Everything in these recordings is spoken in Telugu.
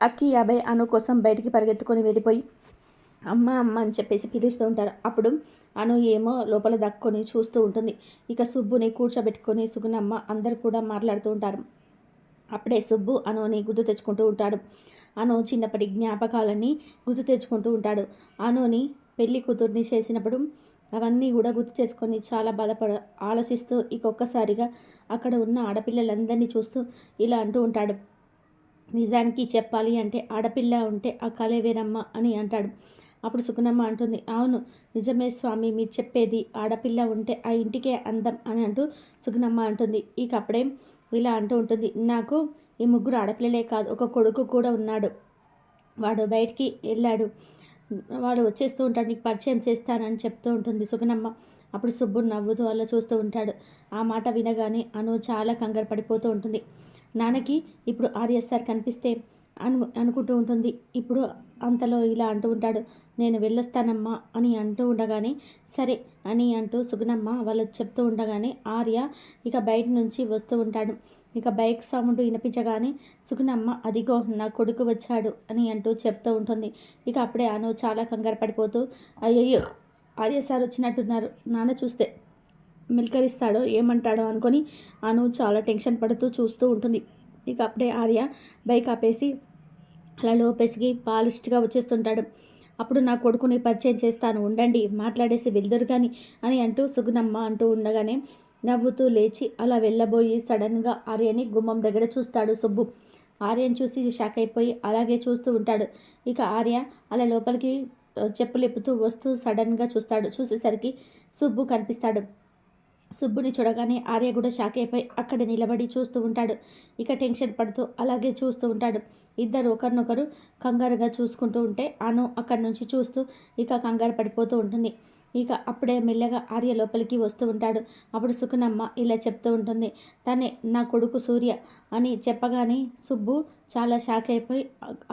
అక్కి యాభై అను కోసం బయటికి పరిగెత్తుకొని వెళ్ళిపోయి అమ్మ అమ్మ అని చెప్పేసి పిలుస్తూ ఉంటారు అప్పుడు అను ఏమో లోపల దక్కుని చూస్తూ ఉంటుంది. ఇక సుబ్బుని కూర్చోబెట్టుకొని సుగుణమ్మ అందరు కూడా మాట్లాడుతూ ఉంటారు. అప్పుడే సుబ్బు అనుని గుర్తు తెచ్చుకుంటూ ఉంటాడు. అను చిన్నప్పటి జ్ఞాపకాలని గుర్తు తెచ్చుకుంటూ ఉంటాడు. అనుని పెళ్ళి కూతుర్ని చేసినప్పుడు అవన్నీ కూడా గుర్తు చేసుకొని చాలా బాధపడ ఆలోచిస్తూ ఇంకొకసారిగా అక్కడ ఉన్న ఆడపిల్లలందరినీ చూస్తూ ఇలా అంటూ ఉంటాడు. నిజానికి చెప్పాలి అంటే ఆడపిల్ల ఉంటే ఆ కలే వేరమ్మ అని అంటాడు. అప్పుడు సుకునమ్మ అంటుంది అవును నిజమే స్వామి మీరు చెప్పేది ఆడపిల్ల ఉంటే ఆ ఇంటికే అందం అని అంటూ సుకునమ్మ అంటుంది. ఇక అప్పుడే ఇలా అంటూ ఉంటుంది నాకు ఈ ముగ్గురు ఆడపిల్లలే కాదు ఒక కొడుకు కూడా ఉన్నాడు. వాడు బయటికి వెళ్ళాడు. వాడు వచ్చేస్తూ ఉంటాడు నీకు పరిచయం చేస్తానని చెప్తూ ఉంటుంది సుగనమ్మ అప్పుడు సుబ్బు నవ్వుతూ అలా చూస్తూ ఉంటాడు. ఆ మాట వినగానే అను చాలా కంగారు పడిపోతూ ఉంటుంది. నాన్నకి ఇప్పుడు ఆర్ఎస్ఆర్ కనిపిస్తే అను అనుకుంటూ ఉంటుంది. ఇప్పుడు అంతలో ఇలా అంటూ ఉంటాడు. నేను వెళ్ళొస్తానమ్మా అని అంటూ ఉండగానే సరే అని అంటూ సుగుణమ్మ వాళ్ళు చెప్తూ ఉండగానే ఆర్య ఇక బయట నుంచి వస్తూ ఉంటాడు. ఇక బైక్ సౌండ్ వినిపించగానే సుగుణమ్మ అదిగో నా కొడుకు వచ్చాడు అని అంటూ చెప్తూ ఉంటుంది. ఇక అప్పుడే అను చాలా కంగారు పడిపోతూ అయ్యయ్యో ఆర్య సార్ వచ్చినట్టున్నారు. నాన్న చూస్తే మిల్కరిస్తాడో ఏమంటాడో అనుకొని అను చాలా టెన్షన్ పడుతూ చూస్తూ ఉంటుంది. ఇక అప్పుడే ఆర్య బైక్ ఆపేసి అలా లోపేసికి పాలిస్ట్గా వచ్చేస్తుంటాడు. అప్పుడు నా కొడుకుని పరిచయం చేస్తాను ఉండండి మాట్లాడేసి వెళ్దురు కానీ అని అంటూ సుగుణమ్మ అంటూ ఉండగానే నవ్వుతూ లేచి అలా వెళ్ళబోయి సడన్గా ఆర్యని గుమ్మం దగ్గర చూస్తాడు సుబ్బు. ఆర్యని చూసి షాక్ అయిపోయి అలాగే చూస్తూ ఉంటాడు. ఇక ఆర్య అలా లోపలికి చెప్పులెప్పుతూ వస్తూ సడన్గా చూస్తాడు. చూసేసరికి సుబ్బు కనిపిస్తాడు. సుబ్బుని చూడగానే ఆర్య కూడా షాక్ అయిపోయి అక్కడ నిలబడి చూస్తూ ఉంటాడు. ఇక టెన్షన్ పడుతూ అలాగే చూస్తూ ఉంటాడు. ఇద్దరు ఒకరినొకరు కంగారుగా చూసుకుంటూ ఉంటే అను అక్కడి నుంచి చూస్తూ ఇక కంగారు పడిపోతూ ఉంటుంది. ఇక అప్పుడే మెల్లగా ఆర్య లోపలికి వస్తూ ఉంటాడు. అప్పుడు సుఖనమ్మ ఇలా చెప్తూ ఉంటుంది. తనే నా కొడుకు సూర్య అని చెప్పగానే సుబ్బు చాలా షాక్ అయిపోయి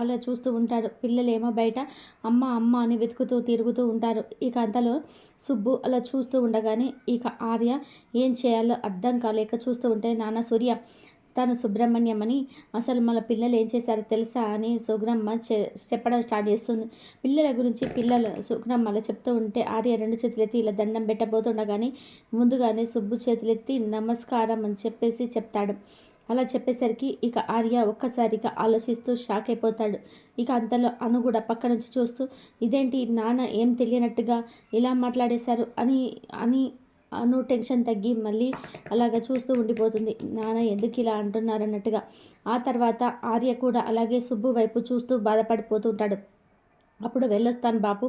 అలా చూస్తూ ఉంటాడు. పిల్లలేమో బయట అమ్మ అమ్మ అని వెతుకుతూ తిరుగుతూ ఉంటారు. ఇక అంతలో సుబ్బు అలా చూస్తూ ఉండగానే ఇక ఆర్య ఏం చేయాలో అర్థం కాలేక చూస్తూ ఉంటే నాన్న సూర్య తను సుబ్రహ్మణ్యం అని అసలు మన పిల్లలు ఏం చేశారో తెలుసా? అని సుగ్రమ్మ చెప్పడం స్టార్ట్ చేస్తుంది. పిల్లల గురించి పిల్లలు సుగ్రమ్మ అలా చెప్తూ ఉంటే ఆర్య రెండు చేతులెత్తి ఇలా దండం పెట్టబోతుండగానే ముందుగానే సుబ్బు చేతులెత్తి నమస్కారం అని చెప్పేసి చెప్తాడు. అలా చెప్పేసరికి ఇక ఆర్య ఒక్కసారిగా ఆలోచిస్తూ షాక్ అయిపోతాడు. ఇక అంతలో అను కూడా పక్క నుంచి చూస్తూ ఇదేంటి నాన్న ఏం తెలియనట్టుగా ఇలా మాట్లాడేశారు? అని అని అను టెన్షన్ తగ్గి మళ్ళీ అలాగ చూస్తూ ఉండిపోతుంది. నాన్న ఎందుకు ఇలా అంటున్నారు అన్నట్టుగా ఆ తర్వాత ఆర్య కూడా అలాగే సుబ్బు వైపు చూస్తూ బాధపడిపోతూ ఉంటాడు అప్పుడు వెళ్ళొస్తాను బాపు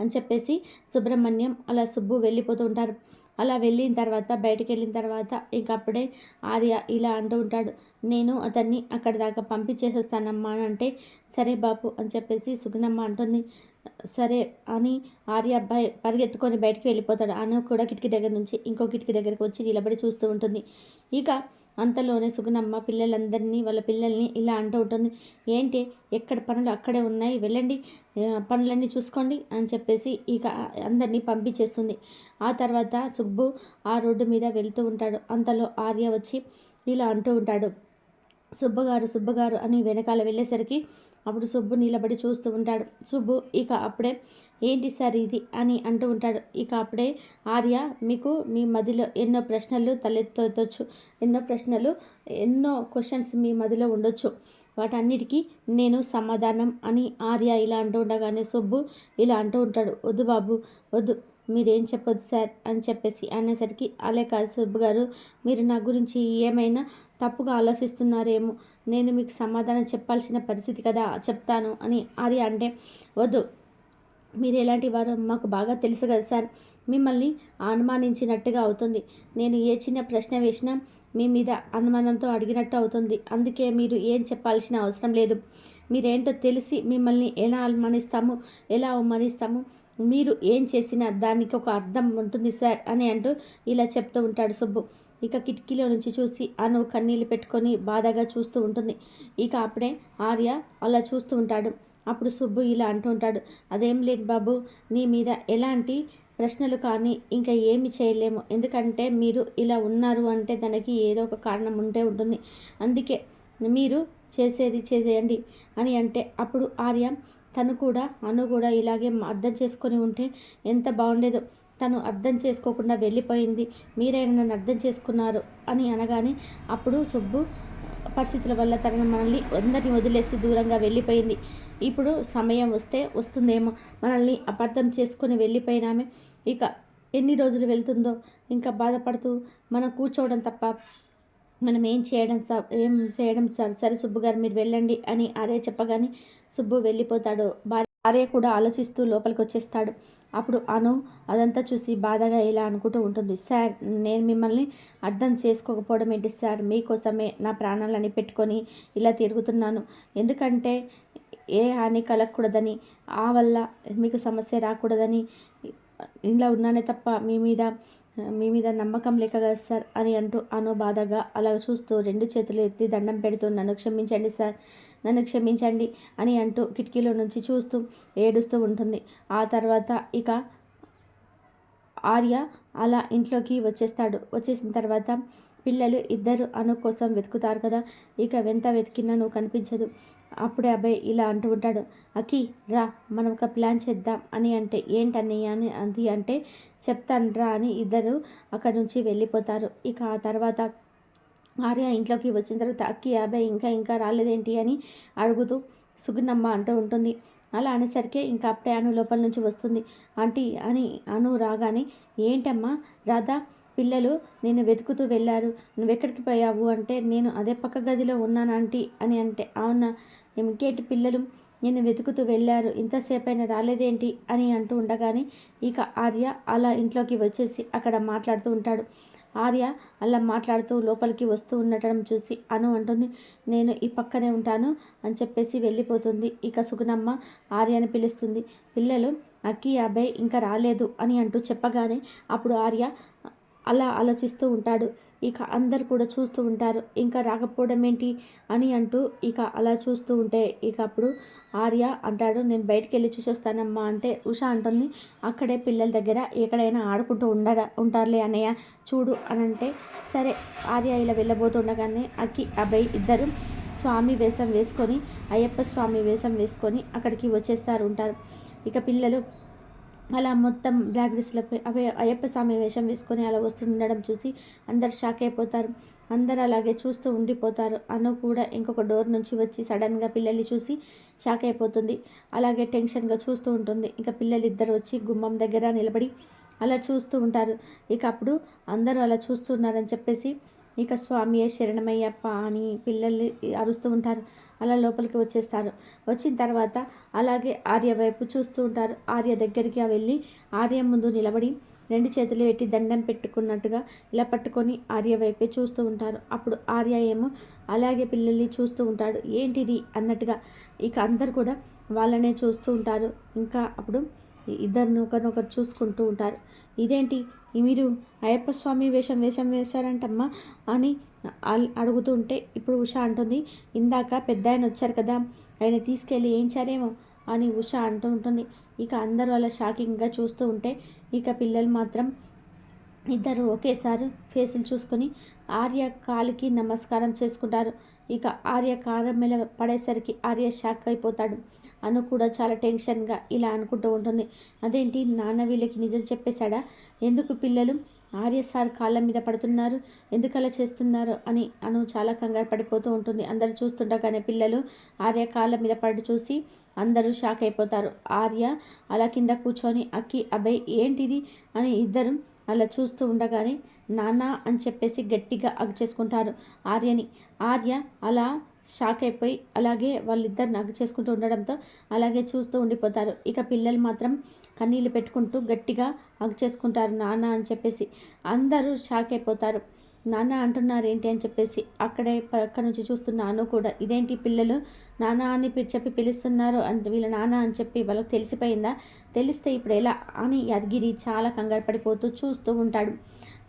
అని చెప్పేసి సుబ్రహ్మణ్యం అలా సుబ్బు వెళ్ళిపోతూ ఉంటారు అలా వెళ్ళిన తర్వాత బయటికి వెళ్ళిన తర్వాత ఇంక అప్పుడే ఆర్య ఇలా అంటూ ఉంటాడు. నేను అతన్ని అక్కడ దాకా పంపించేసి వస్తానమ్మా అని అంటే సరే బాపు అని చెప్పేసి సుగుణమ్మ అంటుంది. సరే అని ఆర్య పరిగెత్తుకొని బయటికి వెళ్ళిపోతాడు. అను కూడా కిటికీ దగ్గర నుంచి ఇంకో కిటికీ దగ్గరకు వచ్చి నిలబడి చూస్తూ ఉంటుంది. ఇక అంతలోనే సుగుణమ్మ పిల్లలందరినీ వాళ్ళ పిల్లల్ని ఇలా అంటూ ఉంటుంది. ఏంటి? ఎక్కడ పనులు అక్కడే ఉన్నాయి? వెళ్ళండి పనులన్నీ చూసుకోండి అని చెప్పేసి ఇక అందరినీ పంపించేస్తుంది. ఆ తర్వాత సుబ్బు ఆ రోడ్డు మీద వెళ్తూ ఉంటాడు. అంతలో ఆర్య వచ్చి ఇలా అంటూ ఉంటాడు. సుబ్బగారు సుబ్బగారు అని వెనకాల వెళ్ళేసరికి అప్పుడు సుబ్బు నిలబడి చూస్తూ ఉంటాడు. సుబ్బు ఇక అప్పుడే ఏంటి సార్ ఇది? అని అంటూ ఉంటాడు. ఇక అప్పుడే ఆర్య మీకు మీ మదిలో ఎన్నో ప్రశ్నలు తలెత్తవచ్చు ఎన్నో ప్రశ్నలు ఎన్నో క్వశ్చన్స్ మీ మదిలో ఉండొచ్చు. వాటన్నిటికీ నేను సమాధానం అని ఆర్య ఇలా అంటూ ఉండగానే సుబ్బు ఇలా అంటూ ఉంటాడు. వద్దు బాబు వద్దు. మీరేం చెప్పొద్దు సార్ అని చెప్పేసి అనేసరికి అలే కాదు సుబ్బు గారు మీరు నా గురించి ఏమైనా తప్పుగా ఆలోచిస్తున్నారేమో. నేను మీకు సమాధానం చెప్పాల్సిన పరిస్థితి కదా చెప్తాను అని ఆర్య అంటే వద్దు. మీరు ఎలాంటి వారు మాకు బాగా తెలుసు కదా సార్. మిమ్మల్ని అనుమానించినట్టుగా అవుతుంది. నేను ఏ చిన్న ప్రశ్న వేసినా మీ మీద అనుమానంతో అడిగినట్టు అవుతుంది. అందుకే మీరు ఏం చెప్పాల్సిన అవసరం లేదు. మీరేంటో తెలిసి మిమ్మల్ని ఎలా అనుమానిస్తాము ఎలా అవమానిస్తాము మీరు ఏం చేసినా దానికి ఒక అర్థం ఉంటుంది సార్ అని అంటూ ఇలా చెప్తూ ఉంటాడు సుబ్బు. ఇక కిటికీలో నుంచి చూసి అను కన్నీళ్ళు పెట్టుకొని బాధగా చూస్తూ ఉంటుంది. ఇక అప్పుడే ఆర్య అలా చూస్తూ ఉంటాడు. అప్పుడు సుబ్బు ఇలా అంటూ ఉంటాడు. అదేం లేదు బాబు నీ మీద ఎలాంటి ప్రశ్నలు కానీ ఇంకా ఏమి చేయలేము. ఎందుకంటే మీరు ఇలా ఉన్నారు అంటే దానికి ఏదో ఒక కారణం ఉంటే ఉంటుంది. అందుకే మీరు చేసేది చేసేయండి అని అంటే అప్పుడు ఆర్య తను కూడా అను కూడా ఇలాగే అర్థం చేసుకొని ఉంటే ఎంత బాగుండేదో. తను అర్థం చేసుకోకుండా వెళ్ళిపోయింది. మీరైనా నన్ను అర్థం చేసుకున్నారు అని అనగానే అప్పుడు సుబ్బు పరిస్థితుల వల్ల తనను మనల్ని అందరిని వదిలేసి దూరంగా వెళ్ళిపోయింది. ఇప్పుడు సమయం వస్తే వస్తుందేమో. మనల్ని అపార్థం చేసుకొని వెళ్ళిపోయినామే. ఇక ఎన్ని రోజులు వెళ్తుందో ఇంకా బాధపడుతూ మనం కూర్చోవడం తప్ప మనం ఏం చేయడం సార్ ఏం చేయడం సార్ సరే సుబ్బు గారు మీరు వెళ్ళండి అని అరే చెప్పగానే సుబ్బు వెళ్ళిపోతాడు. భార్య కూడా ఆలోచిస్తూ లోపలికి వచ్చేస్తాడు. అప్పుడు అను అదంతా చూసి బాధగా ఇలా అనుకుంటూ ఉంటుంది. సార్ నేను మిమ్మల్ని అర్థం చేసుకోకపోవడం ఏంటి సార్? మీకోసమే నా ప్రాణాలని పెట్టుకొని ఇలా తిరుగుతున్నాను. ఎందుకంటే ఏ హాని కలగకూడదని ఆ వల్ల మీకు సమస్య రాకూడదని ఇలా ఉన్నానే తప్ప మీ మీద మీ మీద నమ్మకం లేక కదా సార్? అని అంటూ అను బాధగా అలా చూస్తూ రెండు చేతులు ఎత్తి దండం పెడుతూ నన్ను క్షమించండి సార్ నన్ను క్షమించండి అని అంటూ కిటికీలో నుంచి చూస్తూ ఏడుస్తూ ఉంటుంది. ఆ తర్వాత ఇక ఆర్య అలా ఇంట్లోకి వచ్చేస్తాడు. వచ్చేసిన తర్వాత పిల్లలు ఇద్దరు అను కోసం వెతుకుతారు కదా ఇక వెంత వెతికినా నువ్వు కనిపించదు. అప్పుడే అబ్బాయి ఇలా అంటూ ఉంటాడు. అఖి రా మనం ఒక ప్లాన్ చేద్దాం అని అంటే ఏంటన్నయ్య అని అంది అంటే చెప్తాను రా అని ఇద్దరు అక్కడ నుంచి వెళ్ళిపోతారు. ఇక ఆ తర్వాత ఆర్య ఇంట్లోకి వచ్చిన తర్వాత అక్కి అబ్బాయి ఇంకా ఇంకా రాలేదేంటి అని అడుగుతూ సుగుణమ్మ అంటూ ఉంటుంది. అలా అనేసరికి ఇంకా అప్పుడే అను లోపల నుంచి వస్తుంది. ఆంటీ అని అను రాగానే ఏంటమ్మా రాధా పిల్లలు నేను వెతుకుతూ వెళ్ళారు. నువ్వు ఎక్కడికి పోయావు అంటే నేను అదే పక్క గదిలో ఉన్నాను ఆంటీ అని అంటే అవునా? ఇంకేంటి పిల్లలు నేను వెతుకుతూ వెళ్ళారు. ఇంతసేపు అయినా రాలేదేంటి? అని అంటూ ఉండగానే ఇక ఆర్య అలా ఇంట్లోకి వచ్చేసి అక్కడ మాట్లాడుతూ ఉంటాడు. ఆర్య అలా మాట్లాడుతూ లోపలికి వస్తూ ఉండటం చూసి అను అంటుంది నేను ఈ పక్కనే ఉంటాను అని చెప్పేసి వెళ్ళిపోతుంది. ఇక సుగుణమ్మ ఆర్యని పిలుస్తుంది పిల్లలు అక్కి అబ్బాయి ఇంకా రాలేదు అని అంటూ చెప్పగానే అప్పుడు ఆర్య అలా ఆలోచిస్తూ ఉంటాడు. ఇక అందరు కూడా చూస్తూ ఉంటారు. ఇంకా రాకపోవడం ఏంటి అని అంటూ ఇక అలా చూస్తూ ఉంటే ఇక అప్పుడు ఆర్య అంటాడు నేను బయటికి వెళ్ళి చూసొస్తానమ్మా అంటే ఉష అంటుంది. అక్కడే పిల్లల దగ్గర ఎక్కడైనా ఆడుకుంటూ ఉండరా ఉంటారులే అన్నయ్య చూడు అని అంటే సరే ఆర్య ఇలా వెళ్ళబోతుండగానే అక్కి అబ్బాయి ఇద్దరు స్వామి వేషం వేసుకొని అయ్యప్ప స్వామి వేషం వేసుకొని అక్కడికి వచ్చేస్తారు ఉంటారు. ఇక పిల్లలు అలా మొత్తం బ్లాక్ డ్రెస్లపై అవే అయ్యప్ప స్వామి వేషం వేసుకొని అలా వస్తుండడం చూసి అందరు షాక్ అయిపోతారు. అందరు అలాగే చూస్తూ ఉండిపోతారు. అను కూడా ఇంకొక డోర్ నుంచి వచ్చి సడన్గా పిల్లల్ని చూసి షాక్ అయిపోతుంది. అలాగే టెన్షన్గా చూస్తూ ఉంటుంది. ఇంకా పిల్లలు ఇద్దరు వచ్చి గుమ్మం దగ్గర నిలబడి అలా చూస్తూ ఉంటారు. ఇక అప్పుడు అందరూ అలా చూస్తున్నారని చెప్పేసి ఇక స్వామి శరణమయ్యప్ప అని పిల్లల్ని అరుస్తూ ఉంటారు. అలా లోపలికి వచ్చేస్తారు. వచ్చిన తర్వాత అలాగే ఆర్య వైపు చూస్తూ ఉంటారు. ఆర్య దగ్గరికి వెళ్ళి ఆర్య ముందు నిలబడి రెండు చేతులు పెట్టి దండం పెట్టుకున్నట్టుగా ఇలా పట్టుకొని ఆర్య వైపే చూస్తూ ఉంటారు. అప్పుడు ఆర్య ఏమో అలాగే పిల్లల్ని చూస్తూ ఉంటాడు. ఏంటిది? అన్నట్టుగా ఇక అందరు కూడా వాళ్ళనే చూస్తూ ఉంటారు. ఇంకా అప్పుడు ఇద్దరిని ఒకరినొకరు చూసుకుంటూ ఉంటారు. ఇదేంటి? మీరు అయ్యప్ప స్వామి వేషం వేషం వేశారంటమ్మా అని అడుగుతుంటే ఇప్పుడు ఉష అంటుంది. ఇందాక పెద్ద ఆయన వచ్చారు కదా ఆయన తీసుకెళ్ళి ఏంచారేమో అని ఉష అంటూ ఉంటుంది. ఇక అందరూ అలా షాకింగ్గా చూస్తూ ఉంటే ఇక పిల్లలు మాత్రం ఇద్దరు ఒకేసారి ఫేసులు చూసుకొని ఆర్య కాలికి నమస్కారం చేసుకుంటారు. ఇక ఆర్య కారం మీద పడేసరికి ఆర్య షాక్ అయిపోతాడు. అను కూడా చాలా టెన్షన్గా ఇలా అనుకుంటూ ఉంటుంది. అదేంటి? నాన్న వీళ్ళకి నిజం చెప్పేశాడా? ఎందుకు పిల్లలు ఆర్య సార్ కాళ్ళ మీద పడుతున్నారు? ఎందుకు అలా చేస్తున్నారు? అని అను చాలా కంగారు పడిపోతూ ఉంటుంది. అందరూ చూస్తుండగానే పిల్లలు ఆర్య కాళ్ళ మీద పడి చూసి అందరూ షాక్ అయిపోతారు. ఆర్య అలా కింద కూర్చొని అక్కి అబ్బాయి ఏంటిది? అని ఇద్దరు అలా చూస్తూ ఉండగానే నాన్న అని చెప్పేసి గట్టిగా అగ్ చేసుకుంటారు ఆర్యని. ఆర్య అలా షాక్ అయిపోయి అలాగే వాళ్ళిద్దరు నగ్గు చేసుకుంటూ ఉండడంతో అలాగే చూస్తూ ఉండిపోతారు. ఇక పిల్లలు మాత్రం కన్నీళ్ళు పెట్టుకుంటూ గట్టిగా అగ్ చేసుకుంటారు నాన్న అని చెప్పేసి అందరూ షాక్ అయిపోతారు. నాన్న అంటున్నారు ఏంటి అని చెప్పేసి అక్కడే పక్క నుంచి చూస్తున్నాను కూడా ఇదేంటి పిల్లలు? నాన్న అని చెప్పి పిలుస్తున్నారు అంటే వీళ్ళ నాన్న అని చెప్పి వాళ్ళకి తెలిసిపోయిందా? తెలిస్తే ఇప్పుడు ఎలా? అని యాదగిరి చాలా కంగారు పడిపోతూ చూస్తూ ఉంటాడు.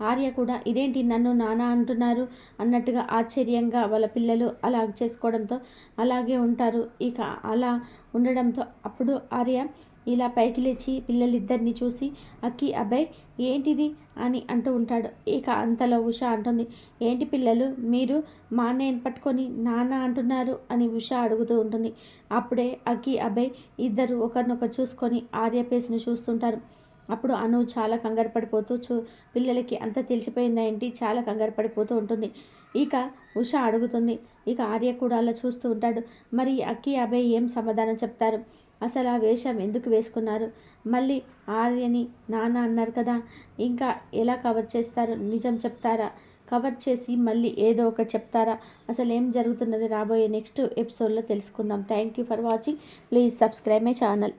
ఆర్య కూడా ఇదేంటి నన్ను నాన్న అంటున్నారు? అన్నట్టుగా ఆశ్చర్యంగా వాళ్ళ పిల్లలు అలా చేసుకోవడంతో అలాగే ఉంటారు. ఇక అలా ఉండడంతో అప్పుడు ఆర్య ఇలా పైకి లేచి పిల్లలిద్దరిని చూసి అక్కి అబ్బాయి ఏంటిది? అని అంటూ ఉంటాడు. ఇక అంతలో ఉష అంటుంది ఏంటి పిల్లలు మీరు మా అన్నయ్యని పట్టుకొని నాన్న అంటున్నారు? అని ఉష అడుగుతూ ఉంటుంది. అప్పుడే అక్కి అభయ్ ఇద్దరు ఒకరినొకరు చూసుకొని ఆర్యపేస్ని చూస్తుంటారు. అప్పుడు అను చాలా కంగారు పడిపోతూ చూ పిల్లలకి అంత తెలిసిపోయిందా ఏంటి? చాలా కంగారు పడిపోతూ ఉంటుంది. ఇక ఉష అడుగుతుంది ఇక ఆర్య కూడా అలా చూస్తూ ఉంటాడు. మరి అక్కి అబ్బాయి ఏం సమాధానం చెప్తారు? అసలు ఆ వేషం ఎందుకు వేసుకున్నారు? మళ్ళీ ఆర్యని నాన్న అన్నారు కదా ఇంకా ఎలా కవర్ చేస్తారు? నిజం చెప్తారా? కవర్ చేసి మళ్ళీ ఏదో ఒకటి చెప్తారా? అసలు ఏం జరుగుతున్నది రాబోయే నెక్స్ట్ ఎపిసోడ్లో తెలుసుకుందాం. Thank you for watching. Please subscribe my channel.